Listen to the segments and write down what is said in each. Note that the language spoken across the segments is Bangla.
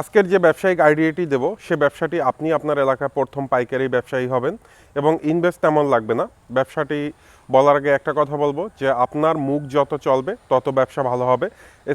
আজকের যে ব্যবসায়িক আইডিয়াটি দেব, সে ব্যবসাটি আপনি আপনার এলাকায় প্রথম পাইকারি ব্যবসায়ী হবেন এবং ইনভেস্ট তেমন লাগবে না। ব্যবসাটি বলার আগে একটা কথা বলব যে, আপনার মুখ যত চলবে, তত ব্যবসা ভালো হবে।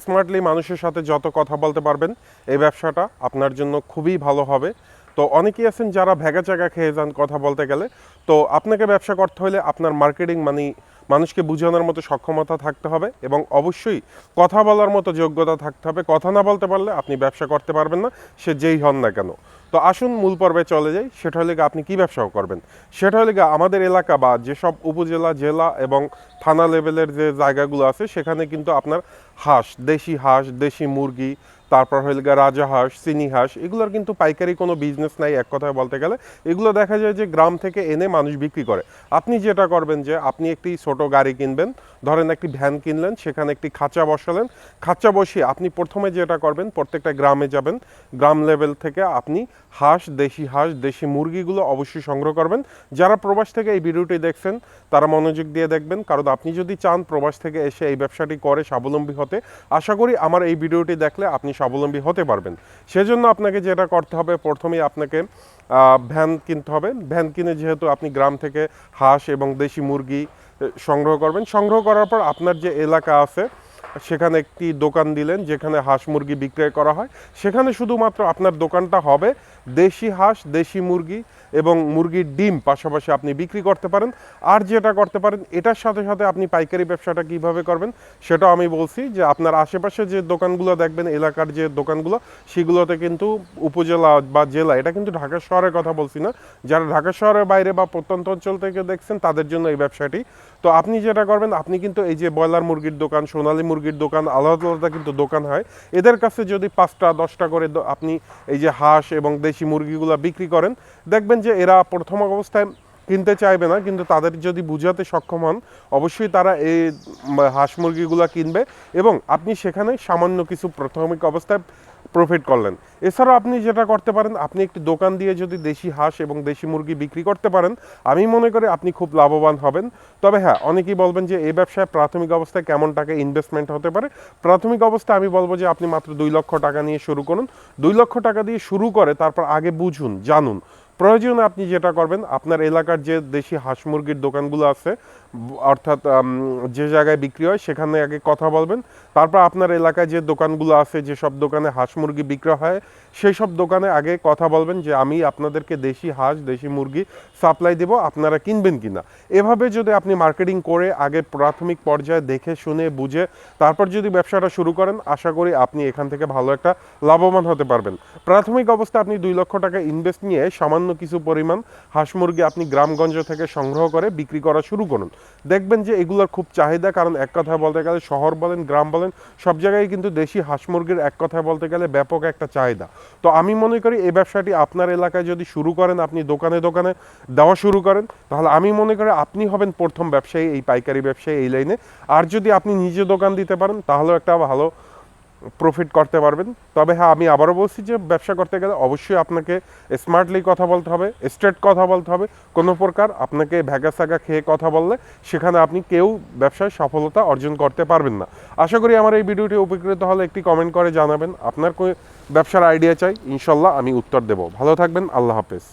স্মার্টলি মানুষের সাথে যত কথা বলতে পারবেন, এই ব্যবসাটা আপনার জন্য খুবই ভালো হবে। তো অনেকেই আছেন যারা ভেগা চাকা খেয়ে যান কথা বলতে গেলে। তো আপনাকে ব্যবসা করতে হলে আপনার মার্কেটিং মানে মানুষকে বোঝানোর মতো সক্ষমতা থাকতে হবে এবং অবশ্যই কথা বলার মতো যোগ্যতা থাকতে হবে। কথা না বলতে পারলে আপনি ব্যবসা করতে পারবেন না, সে যেই হন না কেন। তো আসুন মূল পর্বে চলে যাই। সেটা হলে আপনি কি ব্যবসা করবেন? সেটা হলে আমাদের এলাকা বা যেসব উপজেলা, জেলা এবং থানা লেভেলের যে জায়গাগুলো আছে, সেখানে কিন্তু আপনার হাঁস, দেশি হাঁস, দেশি মুরগি, তারপর হইল গিয়ে রাজা হাঁস, চিনি হাঁস, এগুলোর কিন্তু পাইকারি কোনো বিজনেস নাই এক কথায় বলতে গেলে। এগুলো দেখা যায় যে গ্রাম থেকে এনে মানুষ বিক্রি করে। আপনি যেটা করবেন যে আপনি একটি ছোট গাড়ি কিনবেন, ধরেন একটি ভ্যান কিনলেন, সেখানে একটি খাঁচা বসালেন। খাঁচা বসিয়ে আপনি প্রথমে যেটা করবেন, প্রত্যেকটা গ্রামে যাবেন। গ্রাম লেভেল থেকে আপনি হাঁস, দেশি হাঁস, দেশি মুরগিগুলো অবশ্যই সংগ্রহ করবেন। যারা প্রবাস থেকে এই ভিডিওটি দেখছেন, তারা মনোযোগ দিয়ে দেখবেন, কারণ আপনি যদি চান প্রবাস থেকে এসে এই ব্যবসাটি করে স্বাবলম্বী হতে, আশা করি আমার এই ভিডিওটি দেখলে আপনি স্বাবলম্বী হতে পারবেন। সেজন্য আপনাকে যেটা করতে হবে, প্রথমেই আপনাকে ভ্যান কিনতে হবে। ভ্যান কিনে যেহেতু আপনি গ্রাম থেকে হাঁস এবং দেশি মুরগি সংগ্রহ করবেন। সংগ্রহ করার পর আপনার যে এলাকা আছে সেখানে একটি দোকান দিলেন যেখানে হাঁস মুরগি বিক্রয় করা হয়। সেখানে শুধুমাত্র আপনার দোকানটা হবে, দেশি হাঁস, দেশি মুরগি এবং মুরগির ডিম পাশাপাশি আপনি বিক্রি করতে পারেন। আর যেটা করতে পারেন, এটার সাথে সাথে আপনি পাইকারি ব্যবসাটা কীভাবে করবেন সেটা আমি বলছি যে আপনার আশেপাশে যে দোকানগুলো দেখবেন, এলাকার যে দোকানগুলো, সেগুলোতে কিন্তু উপজেলা বা জেলা, এটা কিন্তু ঢাকা শহরের কথা বলছি না, যারা ঢাকা শহরের বাইরে বা প্রত্যন্ত অঞ্চল থেকে দেখছেন, তাদের জন্য এই ব্যবসাটি তো আপনি যেটা করবেন, আপনি কিন্তু এই যে ব্রয়লার মুরগির দোকান, সোনালী মুরগির দোকান, আলাদা আলাদা কিন্তু দোকান হয়। এদের কাছে যদি পাঁচটা, দশটা করে আপনি এই যে হাঁস এবং দেশি মুরগিগুলো বিক্রি করেন, দেখবেন যে এরা প্রথম অবস্থায় কিনতে চাইবে না, কিন্তু তাদের যদি বুঝাতে সক্ষম হন, অবশ্যই তারা এই হাঁস মুরগিগুলো কিনবে এবং আপনি সেখানে সামান্য কিছু প্রাথমিক অবস্থায় প্রফিট করলেন। এছাড়াও আপনি যেটা করতে পারেন, আপনি একটি দোকান দিয়ে যদি দেশি হাঁস এবং দেশি মুরগি বিক্রি করতে পারেন, আমি মনে করি আপনি খুব লাভবান হবেন। তবে হ্যাঁ অনেকেই বলবেন যে এই ব্যবসায় প্রাথমিক অবস্থায় কেমন টাকা ইনভেস্টমেন্ট হতে পারে? প্রাথমিক অবস্থায় আমি বলব যে আপনি মাত্র দুই লক্ষ টাকা নিয়ে শুরু করুন। দুই লক্ষ টাকা দিয়ে শুরু করে, তারপর আগে বুঝুন, জানুন। প্রয়োজনে আপনি যেটা করবেন, আপনার এলাকার যে দেশি হাঁস মুরগির দোকানগুলো আছে অর্থাৎ যে জায়গায় বিক্রি হয় সেখানে আগে কথা বলবেন। তারপর আপনার এলাকায় যে দোকানগুলো আছে যেসব দোকানে হাঁস মুরগি বিক্রি হয়, সেই সব দোকানে আগে কথা বলবেন যে আমি আপনাদেরকে দেশি হাঁস, দেশি মুরগি সাপ্লাই দেব, আপনারা কিনবেন কিনা। এভাবে যদি আপনি মার্কেটিং করে আগে প্রাথমিক পর্যায়ে দেখে, শুনে, বুঝে, তারপর যদি ব্যবসাটা শুরু করেন, আশা করি আপনি এখান থেকে ভালো একটা লাভবান হতে পারবেন। প্রাথমিক অবস্থায় আপনি দুই লক্ষ টাকা ইনভেস্ট নিয়ে সামান্য কিছু পরিমাণ হাঁস মুরগি আপনি গ্রামগঞ্জ থেকে সংগ্রহ করে বিক্রি করা শুরু করুন। দেখবেন যে এগুলোর খুব চাহিদা, কারণ এক কথায় বলতে গেলে শহর বলেন, গ্রাম বলেন, সব জায়গায় কিন্তু দেশি হাঁস মুরগির এক কথায় বলতে গেলে ব্যাপক একটা চাহিদা। তো আমি মনে করি এই ব্যবসাটি আপনার এলাকায় যদি শুরু করেন, আপনি দোকানে দোকানে দেওয়া শুরু করেন, তাহলে আমি মনে করি আপনি হবেন প্রথম ব্যবসায়ী, এই পাইকারি ব্যবসায়ী, এই লাইনে। আর যদি আপনি নিজে দোকান দিতে পারেন, তাহলেও একটা ভালো প্রফিট করতে পারবেন। তবে হ্যাঁ আমি আবারও বলছি যে ব্যবসা করতে গেলে অবশ্যই আপনাকে স্মার্টলি কথা বলতে হবে স্ট্রেট কথা বলতে হবে। কোনো প্রকার আপনাকে ভ্যাগা স্যাগা খেয়ে কথা বললে সেখানে আপনি কেউ ব্যবসায় সফলতা অর্জন করতে পারবেন না। আশা করি আমার এই ভিডিওটি উপকৃত হলে একটি কমেন্ট করে জানাবেন। আপনার ব্যবসার আইডিয়া চাই? ইনশাল্লাহ আমি উত্তর দেব। ভালো থাকবেন, আল্লাহ হাফেজ।